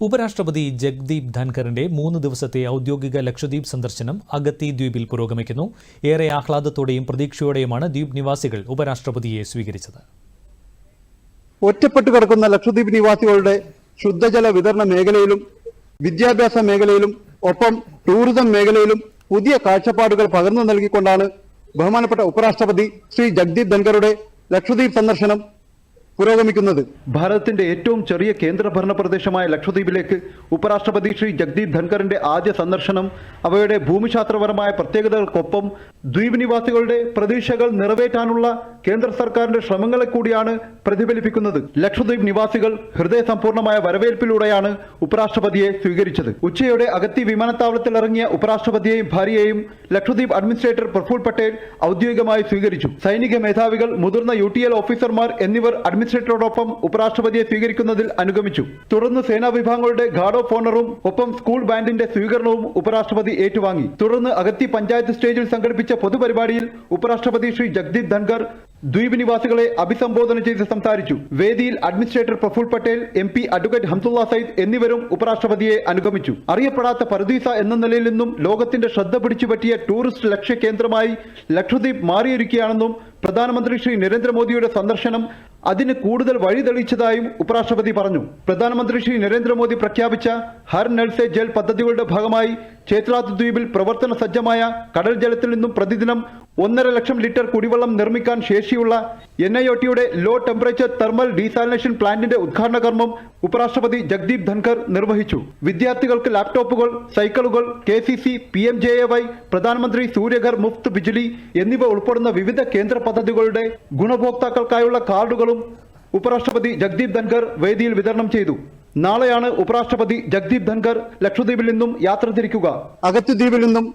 ഉപരാഷ്ട്രപതി ജഗ്ദീപ് ധൻഖറിന്റെ മൂന്ന് ദിവസത്തെ ഔദ്യോഗിക ലക്ഷദ്വീപ് സന്ദർശനം അഗത്തി ദ്വീപിൽ പുരോഗമിക്കുന്നു. ഏറെ ആഹ്ലാദത്തോടെയും പ്രതീക്ഷയോടെയുമാണ് ദ്വീപ് നിവാസികൾ ഉപരാഷ്ട്രപതിയെ സ്വീകരിച്ചത്. ഒറ്റപ്പെട്ടു കിടക്കുന്ന ലക്ഷദ്വീപ് നിവാസികളുടെ ശുദ്ധജല വിതരണ മേഖലയിലും വിദ്യാഭ്യാസ മേഖലയിലും ഒപ്പം ടൂറിസം മേഖലയിലും പുതിയ കാഴ്ചപ്പാടുകൾ പകർന്നു നൽകിക്കൊണ്ടാണ് ബഹുമാനപ്പെട്ട ഉപരാഷ്ട്രപതി ശ്രീ ജഗ്ദീപ് ധൻഖറുടെ ലക്ഷദ്വീപ് സന്ദർശനം പുരോഗമിക്കുന്നത്. ഭാരതത്തിന്റെ ഏറ്റവും ചെറിയ കേന്ദ്രഭരണ പ്രദേശമായ ലക്ഷദ്വീപിലേക്ക് ഉപരാഷ്ട്രപതി ശ്രീ ജഗ്ദീപ് ധൻഖറിന്റെ ആദ്യ സന്ദർശനം അവയുടെ ഭൂമിശാസ്ത്രപരമായ പ്രത്യേകതകൾക്കൊപ്പം ദ്വീപ് നിവാസികളുടെ പ്രതീക്ഷകൾ നിറവേറ്റാനുള്ള കേന്ദ്ര സർക്കാരിന്റെ ശ്രമങ്ങളെ കൂടിയാണ് പ്രതിഫലിപ്പിക്കുന്നത്. ലക്ഷദ്വീപ് നിവാസികൾ ഹൃദയസമ്പൂർണമായ വരവേൽപ്പിലൂടെയാണ് ഉപരാഷ്ട്രപതിയെ സ്വീകരിച്ചത്. ഉച്ചയോടെ അഗത്തി വിമാനത്താവളത്തിൽ ഇറങ്ങിയ ഉപരാഷ്ട്രപതിയെയും ഭാര്യയെയും ലക്ഷദ്വീപ് അഡ്മിനിസ്ട്രേറ്റർ പ്രഫുൽ പട്ടേൽ ഔദ്യോഗികമായി സ്വീകരിച്ചു. സൈനിക മേധാവികൾ മുതിർന്ന യു ഓഫീസർമാർ എന്നിവർ അഡ്മിനിസ്ട്രേറ്ററോടൊപ്പം ഉപരാഷ്ട്രപതിയെ സ്വീകരിക്കുന്നതിൽ അനുഗമിച്ചു. തുടർന്ന് സേനാ വിഭാഗങ്ങളുടെ ഗാർഡ് ഓഫ് ഓണറും ഒപ്പം സ്കൂൾ ബാൻഡിന്റെ സ്വീകരണവും ഉപരാഷ്ട്രപതി ഏറ്റുവാങ്ങി. തുടർന്ന് അഗത്തി പഞ്ചായത്ത് സ്റ്റേജിൽ സംഘടിപ്പിച്ച പൊതുപരിപാടിയിൽ ഉപരാഷ്ട്രപതി ശ്രീ ജഗ്ദീപ് ധൻഖർ ദ്വീപ് നിവാസികളെ അഭിസംബോധന ചെയ്ത് സംസാരിച്ചു. വേദിയിൽ administrator Praful Patel M P advocate Hamsulla Sayyid എന്നിവരും ഉപരാഷ്ട്രപതിയെ അനുഗമിച്ചു. അറിയപ്പെടാത്ത പരദീസ എന്ന നിലയിൽ നിന്നും ലോകത്തിന്റെ ശ്രദ്ധ പിടിച്ചുപറ്റിയ ടൂറിസ്റ്റ് ലക്ഷ്യ കേന്ദ്രമായി ലക്ഷദ്വീപ് മാറിയിരിക്കുകയാണെന്നും പ്രധാനമന്ത്രി ശ്രീ നരേന്ദ്രമോദിയുടെ സന്ദർശനം അതിന് കൂടുതൽ വഴിതെളിച്ചതായും ഉപരാഷ്ട്രപതി പറഞ്ഞു. പ്രധാനമന്ത്രി ശ്രീ നരേന്ദ്രമോദി പ്രഖ്യാപിച്ച ഹർ നെൽസെ ജൽ പദ്ധതികളുടെ ഭാഗമായി ചേത്രാത് ദ്വീപിൽ പ്രവർത്തന സജ്ജമായ കടൽ ജലത്തിൽ നിന്നും പ്രതിദിനം ഒന്നര ലക്ഷം ലിറ്റർ കുടിവെള്ളം നിർമ്മിക്കാൻ ശേഷിയുള്ള എൻ ഐ ഒ ടിയുടെ ലോ ടെമ്പറേച്ചർ തെർമൽ ഡീസാലിനേഷൻ പ്ലാന്റിന്റെ ഉദ്ഘാടന കർമ്മം ഉപരാഷ്ട്രപതി ജഗ്ദീപ് ധൻഖർ നിർവഹിച്ചു. വിദ്യാർത്ഥികൾക്ക് ലാപ്ടോപ്പുകൾ സൈക്കിളുകൾ K C C P M J A Y പ്രധാനമന്ത്രി സൂര്യഘർ മുഫ്ത് ബിജ്ലി എന്നിവ ഉൾപ്പെടുന്ന വിവിധ കേന്ദ്ര പദ്ധതികളുടെ ഗുണഭോക്താക്കൾക്കായുള്ള കാർഡുകളും ഉപരാഷ്ട്രപതി ജഗ്ദീപ് ധൻഖർ വേദിയിൽ വിതരണം ചെയ്തു. നാളെയാണ് ഉപരാഷ്ട്രപതി ജഗ്ദീപ് ധൻഖർ ലക്ഷദ്വീപിൽ നിന്നും യാത്ര തിരിക്കുക. അഗത്യദ്വീപിൽ നിന്നും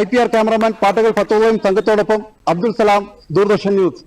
ഐ പി ആർ ക്യാമറമാൻ പാട്ടകൾ ഫത്തോളയും സംഘത്തോടൊപ്പം അബ്ദുൽ സലാം ദൂരദർശൻ ന്യൂസ്.